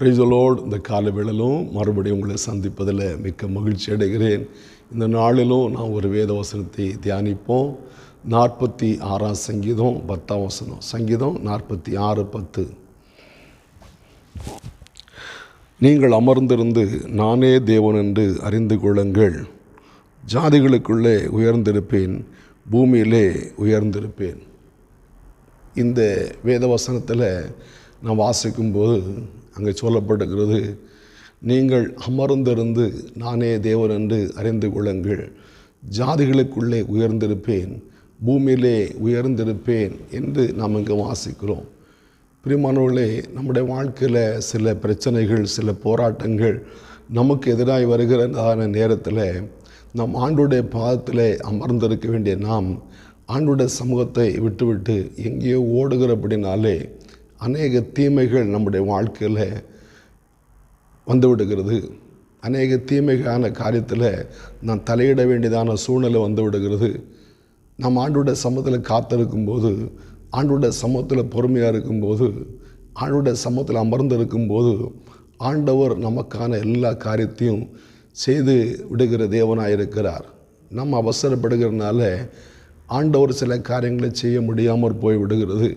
பிரைசலோடு இந்த கால வேளலும் மறுபடியும் உங்களை சந்திப்பதில் மிக்க மகிழ்ச்சி அடைகிறேன். இந்த நாளிலும் நான் ஒரு வேத வசனத்தை தியானிப்போம். நாற்பத்தி ஆறாம் சங்கீதம் பத்தாம் வசனம். சங்கீதம் நாற்பத்தி ஆறு பத்து. நீங்கள் அமர்ந்திருந்து நானே தேவன் என்று அறிந்து கொள்ளுங்கள். ஜாதிகளுக்குள்ளே உயர்ந்திருப்பேன் பூமியிலே உயர்ந்திருப்பேன். இந்த வேதவசனத்தில் நான் வாசிக்கும்போது அங்கே சொல்லப்படுகிறது நீங்கள் அமர்ந்திருந்து நானே தேவன் என்று அறிந்து கொள்ளுங்கள். ஜாதிகளுக்குள்ளே உயர்ந்திருப்பேன் பூமியிலே உயர்ந்திருப்பேன் என்று நாம் இங்கே வாசிக்கிறோம். பிரிமானவர்களே நம்முடைய வாழ்க்கையில் சில பிரச்சனைகள் சில போராட்டங்கள் நமக்கு எதிராக வருகிறதான நேரத்தில் நம் ஆண்டுடைய பாதத்தில் அமர்ந்திருக்க வேண்டிய நாம் ஆண்டுடைய சமூகத்தை விட்டுவிட்டு எங்கேயோ ஓடுகிறபடினாலே அநேக தீமைகள் நம்முடைய வாழ்க்கையில் வந்து விடுகிறது. அநேக தீமைகான காரியத்தில் நான் தலையிட வேண்டியதான சூழ்நிலை வந்து விடுகிறது. நாம் ஆண்டுடைய சமத்தில் காத்திருக்கும்போது ஆண்டுடைய சமத்தில் பொறுமையாக இருக்கும்போது ஆண்டுடைய சமத்தில் அமர்ந்து இருக்கும்போது ஆண்டவர் நமக்கான எல்லா காரியத்தையும் செய்து விடுகிற தேவனாக இருக்கிறார். நம்ம அவசரப்படுகிறனால ஆண்டவர் சில காரியங்களை செய்ய முடியாமல் போய் விடுகிறது.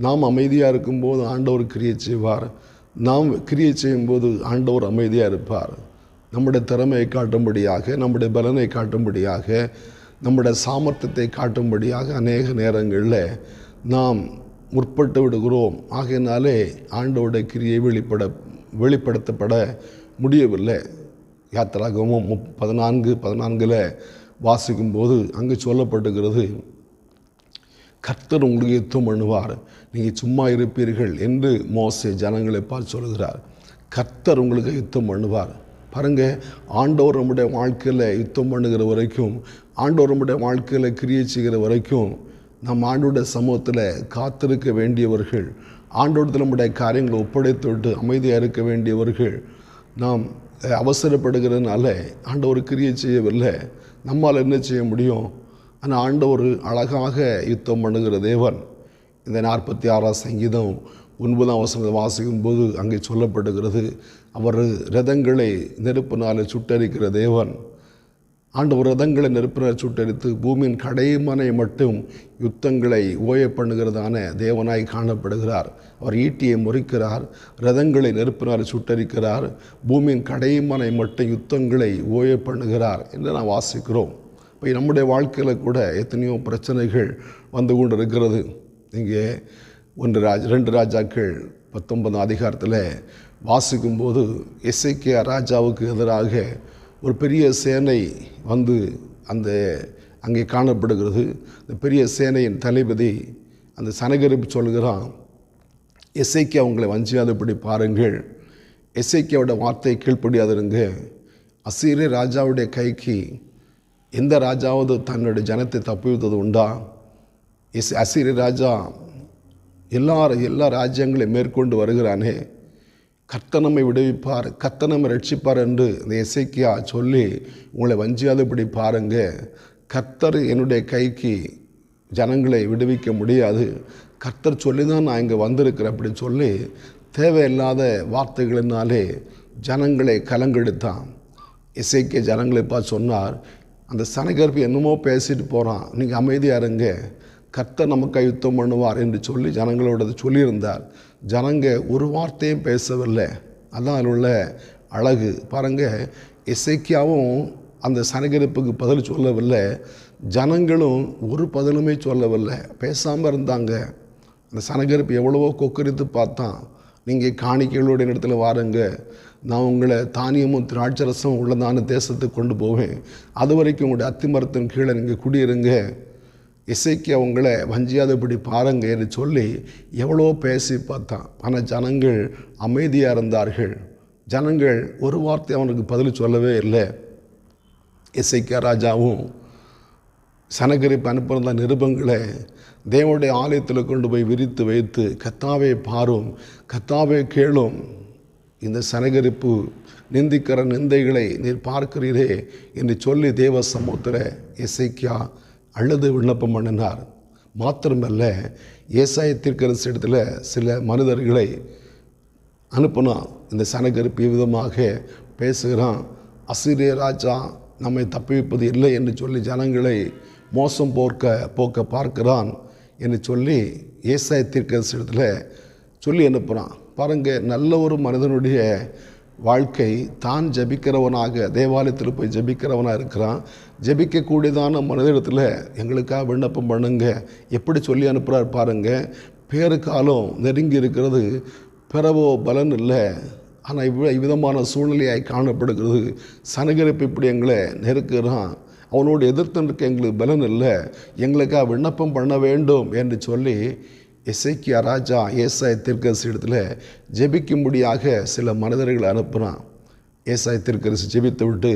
நாம் அமைதியாக இருக்கும்போது ஆண்டவர் கிரியை செய்வார். நாம் கிரியை செய்யும்போது ஆண்டவர் அமைதியாக இருப்பார். நம்முடைய திறமையை காட்டும்படியாக நம்முடைய பலனை காட்டும்படியாக நம்முடைய சாமர்த்தியத்தை காட்டும்படியாக அநேக நேரங்களில் நாம் முற்பட்டு விடுகிறோம். ஆகையினாலே ஆண்டோடைய கிரியை வெளிப்பட வெளிப்படுத்தப்பட முடியவில்லை. யாத்திராகமும் முப் பதினான்கு பதினான்கில் வாசிக்கும்போது அங்கு சொல்லப்பட்டுகிறது கர்த்தர் உங்களுக்கு யுத்தம் பண்ணுவார். நீங்கள் சும்மா இருப்பீர்கள் என்று மோசே ஜனங்களை பார்த்து சொல்கிறார். கர்த்தர் உங்களுக்கு யுத்தம் பண்ணுவார். பாருங்க ஆண்டவர் நம்முடைய வாழ்க்கையில் யுத்தம் பண்ணுகிற வரைக்கும் ஆண்டவர் நம்முடைய வாழ்க்கையில் கிரியை செய்கிற வரைக்கும் நம் ஆண்டோட சமூகத்தில் காத்திருக்க வேண்டியவர்கள் ஆண்டோடத்தில் நம்முடைய காரியங்களை ஒப்படைத்து விட்டு அமைதியாக இருக்க வேண்டியவர்கள் நாம் அவசரப்படுகிறதுனால ஆண்டவர் கிரியை செய்யவில்லை. நம்மால் என்ன செய்ய முடியும்? ஆனால் ஆண்டவர் அழகாக யுத்தம் பண்ணுகிற தேவன். இந்த நாற்பத்தி ஆறாம் சங்கீதம் ஒன்பதாம் வசனத்தை வாசிக்கும் போது அங்கே சொல்லப்படுகிறது அவர் ரதங்களை நெருப்பினால் சுட்டரிக்கிற தேவன். ஆண்டவர் ரதங்களை நெருப்பினால் சுட்டரித்து பூமியின் கடைமனை மட்டும் யுத்தங்களை ஓய பண்ணுகிறதான தேவனாய் காணப்படுகிறார். அவர் ஈட்டியை முறிக்கிறார் ரதங்களை நெருப்பினால் சுட்டரிக்கிறார் பூமியின் கடைமனை மட்டும் யுத்தங்களை ஓய பண்ணுகிறார் என்று நாம் வாசிக்கிறோம். இப்போ நம்முடைய வாழ்க்கையில் கூட எத்தனையோ பிரச்சனைகள் வந்து கொண்டு இருக்கிறது இங்கே ஒன்று ராஜ் ரெண்டு ராஜாக்கள் பத்தொன்பதாம் அதிகாரத்தில் வாசிக்கும்போது எஸ்ஐகே ராஜாவுக்கு எதிராக ஒரு பெரிய சேனை வந்து அந்த அங்கே காணப்படுகிறது. இந்த பெரிய சேனையின் தளபதி அந்த சனகரிப்பு சொல்கிறான் எஸ்ஐகே அவங்களை வஞ்சியாதபடி பாருங்கள். எஸ்ஐகேவோட வார்த்தை கீழ்ப்படியாதிருங்க. அசீரிய ராஜாவுடைய கைக்கு எந்த ராஜாவது தன்னுடைய ஜனத்தை தப்பிவித்தது உண்டா? எஸ் அசிரி ராஜா எல்லா எல்லா ராஜ்யங்களையும் மேற்கொண்டு வருகிறானே. கர்த்தனமை விடுவிப்பார் கர்த்தனமை ரட்சிப்பார் என்று இந்த இசைக்கியா சொல்லி உங்களை வஞ்சியாதபடி பாருங்க. கர்த்தர் என்னுடைய கைக்கு ஜனங்களை விடுவிக்க முடியாது. கர்த்தர் சொல்லி தான் நான் இங்கே வந்திருக்கிறேன் அப்படின்னு சொல்லி தேவையில்லாத வார்த்தைகளினாலே ஜனங்களை கலங்கெடுத்தான். இசைக்கிய ஜனங்களை பார்த்து சொன்னார் அந்த சனகர்ப்பு என்னமோ பேசிட்டு போகிறான் நீங்கள் அமைதியாக இருங்க. கர்த்தர் நமக்கு யுத்தம் பண்ணுவார் என்று சொல்லி ஜனங்களோடது சொல்லியிருந்தார். ஜனங்க ஒரு வார்த்தையும் பேசவில்லை. அதான் அதில் உள்ள அழகு. பாருங்கள் இசைக்கியாவும் அந்த சனகரிப்புக்கு பதில் சொல்லவில்லை. ஜனங்களும் ஒரு பதிலுமே சொல்லவில்லை. பேசாமல் இருந்தாங்க. அந்த சனகரிப்பு எவ்வளவோ கொக்கரித்து பார்த்தான். நீங்கள் காணிக்கைகளுடைய இடத்துல வாருங்க. நான் உங்களை தானியமும் திராட்சரசமும் உள்ளதான தேசத்துக்கு கொண்டு போவேன். அது வரைக்கும் உங்களுடைய அத்திமரத்தின் கீழே நீங்கள் குடியிருங்க. இசைக்கு அவங்கள வஞ்சியாதபடி பாருங்க என்று சொல்லி எவ்வளோ பேசி பார்த்தான். ஆனால் ஜனங்கள் அமைதியாக இருந்தார்கள். ஜனங்கள் ஒரு வார்த்தை அவனுக்கு பதில் சொல்லவே இல்லை. இசைக்க ராஜாவும் சனகரிப்பு அனுப்புகிற நிருபங்களை தேவனுடைய ஆலயத்தில் கொண்டு போய் விரித்து வைத்து கத்தாவே பாரும். கத்தாவே கேளும். இந்த சனகரிப்பு நிந்திக்கிற நிந்தைகளை நீர் பார்க்கிறீரே என்று சொல்லி தேவ சமூகத்தில் இசைக்கியா அழுது விண்ணப்பம் பண்ணினார். மாத்திரமல்ல ஏசாய தீர்க்கரசு இடத்துல சில மனிதர்களை அனுப்புனான். இந்த சனகரிப்பு விதமாக பேசுகிறான்? அசிரிய ராஜா நம்மை தப்பிப்பது இல்லை என்று சொல்லி ஜனங்களை மோசம் போர்க்க போக்க பார்க்கிறான் என்று சொல்லி ஏசாய இடத்துல சொல்லி அனுப்புகிறான் பாருங்க நல்ல ஒரு மனிதனுடைய வாழ்க்கை தான் ஜபிக்கிறவனாக தேவாலயத்தில் போய் ஜபிக்கிறவனாக இருக்கிறான். ஜபிக்கக்கூடியதான மனிதனிடத்தில் எங்களுக்காக விண்ணப்பம் பண்ணுங்க. எப்படி சொல்லி அனுப்புகிறார் பாருங்கள் பேரு காலம் நெருங்கி இருக்கிறது பிறவோ பலன் இல்லை. ஆனால் இவ்வளோ இவ்விதமான சூழ்நிலையாய் காணப்படுகிறது. சனகரிப்பு இப்படி எங்களை நெருக்கிறான் அவனோடு எதிர்த்து நிற்க எங்களுக்கு பலன் இல்லை. எங்களுக்காக விண்ணப்பம் பண்ண வேண்டும் என்று சொல்லி இசைக்கியா ராஜா ஏசாய திருக்கரசு இடத்துல ஜெபிக்கும்படியாக சில மனிதர்களை அனுப்புகிறான் ஏசாய திருக்கரசு ஜெபித்து விட்டு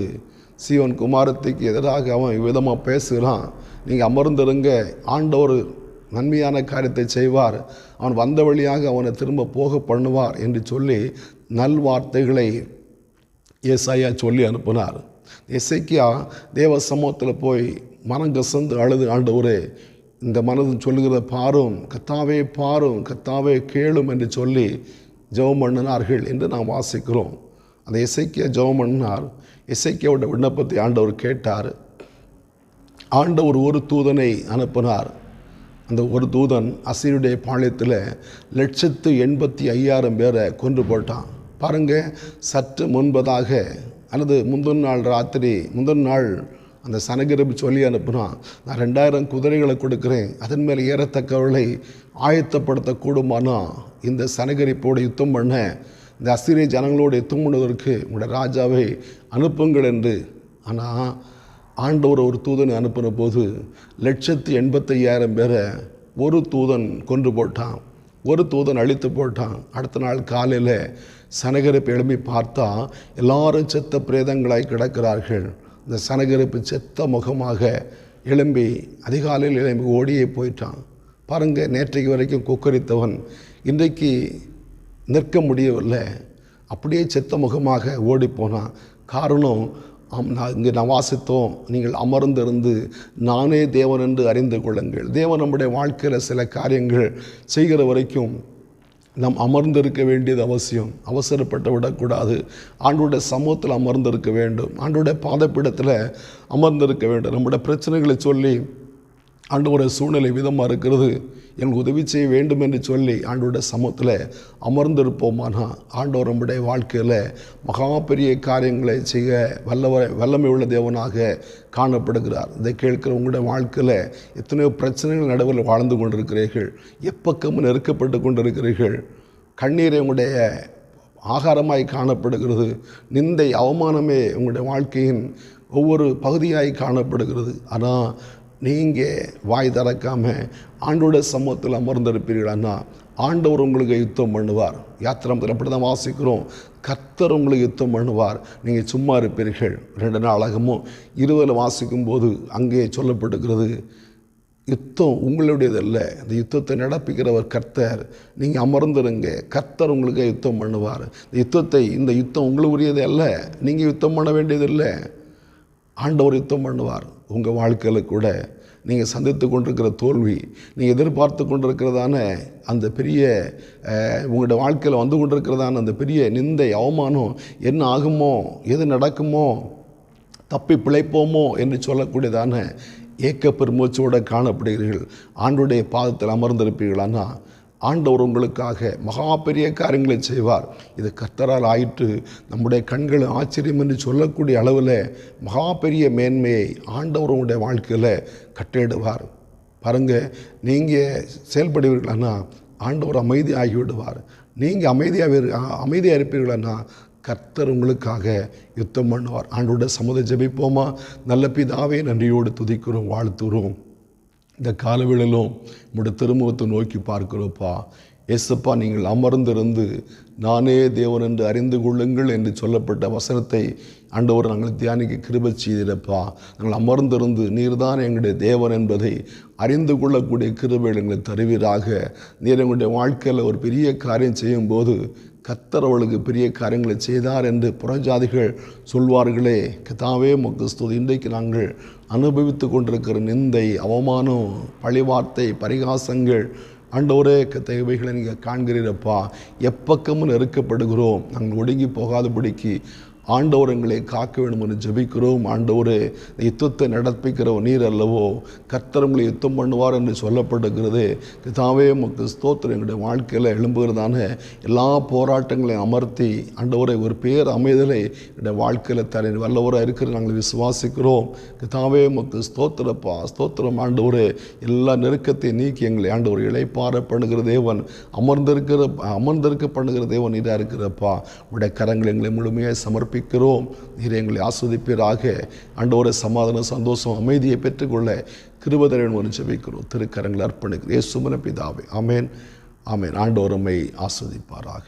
சீவன் குமாரத்துக்கு எதிராக அவன் இவ்விதமாக பேசுகிறான். நீங்கள் அமர்ந்திருங்க ஆண்டவர் நன்மையான காரியத்தை செய்வார். அவன் வந்த வழியாக அவனை திரும்ப போக பண்ணுவார் என்று சொல்லி நல்வார்த்தைகளை ஏசாயா சொல்லி அனுப்பினார். இசைக்கியா தேவ சமூகத்தில் போய் மனம் கசந்து அழுது ஆண்டவரே இந்த மனது சொல்லுகிற பாரும் கத்தாவே பாரும் கத்தாவே கேளும் என்று சொல்லி ஜெபம் பண்ணினார்கள் என்று நாம் வாசிக்கிறோம். அந்த இசைக்கிய ஜெபம் பண்ணினார் இசைக்கியோட விண்ணப்பத்தை ஆண்டவர் கேட்டார். ஆண்டவர் ஒரு தூதனை அனுப்பினார். அந்த ஒரு தூதன் அசீருடைய பாளையத்தில் லட்சத்து எண்பத்தி ஐயாயிரம் பேரை கொன்று போட்டான். பாருங்க சற்று முன்பதாக அல்லது முந்தின நாள் ராத்திரி முந்தின நாள் அந்த சனகிரபு சொல்லி அனுப்புனான் நான் ரெண்டாயிரம் குதிரைகளை கொடுக்குறேன் அதன் மேலே ஏறத்தக்கவர்களை ஆயத்தப்படுத்தக்கூடுமானா இந்த சனகரிப்போடு யுத்தம் பண்ண இந்த அசிரிய ஜனங்களோடு யுத்தம் பண்ணுவதற்கு உங்களோட ராஜாவை அனுப்புங்கள் என்று. ஆனால் ஆண்டவர் ஒரு தூதனை அனுப்பின போது லட்சத்து எண்பத்தையாயிரம் பேரை ஒரு தூதன் கொன்று போட்டான். ஒரு தூதன் அழித்து போட்டான். அடுத்த நாள் காலையில் சனகரிப்பு எழுப்பி பார்த்தா எல்லாரும் செத்த பிரேதங்களாய் கிடக்கிறார்கள். இந்த சனகரிப்பு செத்த முகமாக எழும்பி அதிகாலையில் எழும்பி ஓடியே போயிட்டான். பாருங்கள் நேற்றைக்கு வரைக்கும் கொக்கரித்தவன் இன்றைக்கு நிற்க முடியவில்லை. அப்படியே செத்த முகமாக ஓடிப்போனான் காரணம் அம் நான் இங்கே நான் வாசித்தோம் நீங்கள் அமர்ந்திருந்து நானே தேவன் என்று அறிந்து கொள்ளுங்கள். தேவன் நம்முடைய வாழ்க்கையில் சில காரியங்கள் செய்கிற வரைக்கும் நாம் அமர்ந்திருக்க வேண்டியது அவசியம். அவசரப்பட்டு விடக்கூடாது. ஆண்டோடைய சமூகத்தில் அமர்ந்திருக்க வேண்டும். ஆண்டோடைய பாதப்பீடத்தில் அமர்ந்திருக்க வேண்டும். நம்முடைய பிரச்சனைகளை சொல்லி ஆண்டோட சூழ்நிலை விதமாக இருக்கிறது. எனக்கு உதவி செய்ய வேண்டும் என்று சொல்லி ஆண்டோட சமூகத்தில் அமர்ந்திருப்போமானால் ஆண்டவர் நம்முடைய வாழ்க்கையில் மகா பெரிய காரியங்களை செய்ய வல்லவ வல்லமை உள்ள தேவனாக காணப்படுகிறார். இதை கேட்கிற உங்களுடைய வாழ்க்கையில் எத்தனையோ பிரச்சனைகள் நடுவில் வாழ்ந்து கொண்டிருக்கிறீர்கள். எப்பக்கமும் நெருக்கப்பட்டு கொண்டிருக்கிறீர்கள். கண்ணீரை உங்களுடைய ஆகாரமாய் காணப்படுகிறது. நிந்தை அவமானமே உங்களுடைய வாழ்க்கையின் ஒவ்வொரு பகுதியாய் காணப்படுகிறது. ஆனால் நீங்கள் வாய் திறக்காமல் ஆண்டோட சமூகத்தில் அமர்ந்திருப்பீர்களான்னா ஆண்டவர் உங்களுக்கு யுத்தம் பண்ணுவார். யாத்திரத்தில் அப்படி தான் வாசிக்கிறோம். கர்த்தர் உங்களுக்கு யுத்தம் பண்ணுவார். நீங்கள் சும்மா இருப்பீர்கள். ரெண்டு நாளாகமும் இருவதில் வாசிக்கும்போது அங்கே சொல்லப்பட்டுக்கிறது யுத்தம் உங்களுடையதல்ல. இந்த யுத்தத்தை நடப்பிக்கிறவர் கர்த்தர். நீங்கள் அமர்ந்துருங்க. கர்த்தர் உங்களுக்கு யுத்தம் பண்ணுவார். இந்த யுத்தத்தை இந்த யுத்தம் உங்களுக்குரியது அல்ல நீங்கள் யுத்தம் பண்ண வேண்டியதில்லை. ஆண்டவர் யுத்தம் பண்ணுவார். உங்கள் வாழ்க்கையில் கூட நீங்கள் சந்தித்து கொண்டிருக்கிற தோல்வி நீங்கள் எதிர்பார்த்து கொண்டிருக்கிறதான அந்த பெரிய உங்களோட உங்களுடைய வாழ்க்கையில் வந்து கொண்டிருக்கிறதான அந்த பெரிய நிந்தை அவமானம் என்ன ஆகுமோ எது நடக்குமோ தப்பி பிழைப்போமோ என்று சொல்லக்கூடியதான ஏக்க பெருமூச்சோடு காணப்படுகிறீர்கள். ஆண்டுடைய பாதத்தில் அமர்ந்திருப்பீர்களானா? ஆண்டவர் உங்களுக்காக மகா பெரிய காரியங்களை செய்வார். இது கர்த்தரால் ஆயிற்று. நம்முடைய கண்கள் ஆச்சரியம் என்று சொல்லக்கூடிய அளவில் மகா பெரிய மேன்மையை ஆண்டவர் உங்களுடைய வாழ்க்கையில் கட்டிடுவார் பாருங்கள் நீங்கள் செயல்படுவீர்களானா ஆண்டவர் அமைதி ஆகிவிடுவார் நீங்கள் அமைதியாக அமைதியாக இருப்பீர்களானா கர்த்தர் உங்களுக்காக யுத்தம் பண்ணுவார். ஆண்டோட சமுதாய ஜபிப்போமா? நல்ல பிதாவே நன்றியோடு துதிக்கிறோம் வாழ்த்துறோம். இந்த காலவிழலும் உங்களுடைய திருமுகத்தை நோக்கி பார்க்கிறோப்பா? ஏசப்பா நீங்கள் அமர்ந்திருந்து நானே தேவன் என்று அறிந்து கொள்ளுங்கள் என்று சொல்லப்பட்ட வசனத்தை ஆண்டவர் நாங்கள் தியானிக்க கிருபை செய்திருப்பா நாங்கள் அமர்ந்திருந்து நீர்தான் எங்களுடைய தேவன் என்பதை அறிந்து கொள்ளக்கூடிய கிருபைகள் எங்களை தருவீராக. நீர் எங்களுடைய வாழ்க்கையில் ஒரு பெரிய காரியம் செய்யும்போது கத்தர் அவளுக்கு பெரிய காரியங்களை செய்தார் என்று புறஜாதிகள் சொல்வார்களே. கதாவே மொக்கஸ்துதி இன்றைக்கு நாங்கள் அனுபவித்து கொண்டிருக்கிற நிந்தை அவமானம் பழிவார்த்தை பரிகாசங்கள் ஆண்டவரே தேவைகளை நீங்கள் காண்கிறீரப்பா. எப்பக்கமும் நெருக்கப்படுகிறோம். நாங்கள் ஒடுங்கி போகாதபடிக்கு ஆண்டவர் எங்களை காக்க வேண்டும் என்று ஜெபிக்கிறோம். ஆண்டவரே யுத்தத்தை நடப்பிக்கிற நீர் அல்லவோ கர்த்தர் உங்களை யுத்தம் பண்ணுவார் என்று சொல்லப்படுகிறது. கிதாவே உமக்கு ஸ்தோத்திரம். எங்களுடைய வாழ்க்கையில் எழும்புகிறதான எல்லா போராட்டங்களையும் அமர்த்தி ஆண்டவரை ஒரு பேர் அமைதலை என்னுடைய வாழ்க்கையில் தர வல்லவராக இருக்கிற நாங்கள் விசுவாசிக்கிறோம். கிதாவே உமக்கு ஸ்தோத்திரப்பா ஸ்தோத்திரம். ஆண்டவரே எல்லா நெருக்கத்தை நீக்கி எங்களை ஆண்டவர் இழைப்பார பண்ணுகிற தேவன் அமர்ந்திருக்கிற அமர்ந்திருக்க பண்ணுகிற தேவன் இதாக இருக்கிறப்பா. உடைய கரங்களை எங்களை முழுமையாக சமர்ப்பிக்கிறோம் நீர் எங்களை ஆஸ்வதிப்பீராக. ஆண்டவரை சமாதானம் சந்தோஷம் அமைதியை பெற்றுக்கொள்ள கிருபதரன் ஒரு ஜபிக்கிறோம். திருக்கரங்களை அர்ப்பணிக்கிறேன் சுமன பிதாவே. ஆமேன். ஆமேன். ஆண்டோரமை ஆஸ்வதிப்பாராக.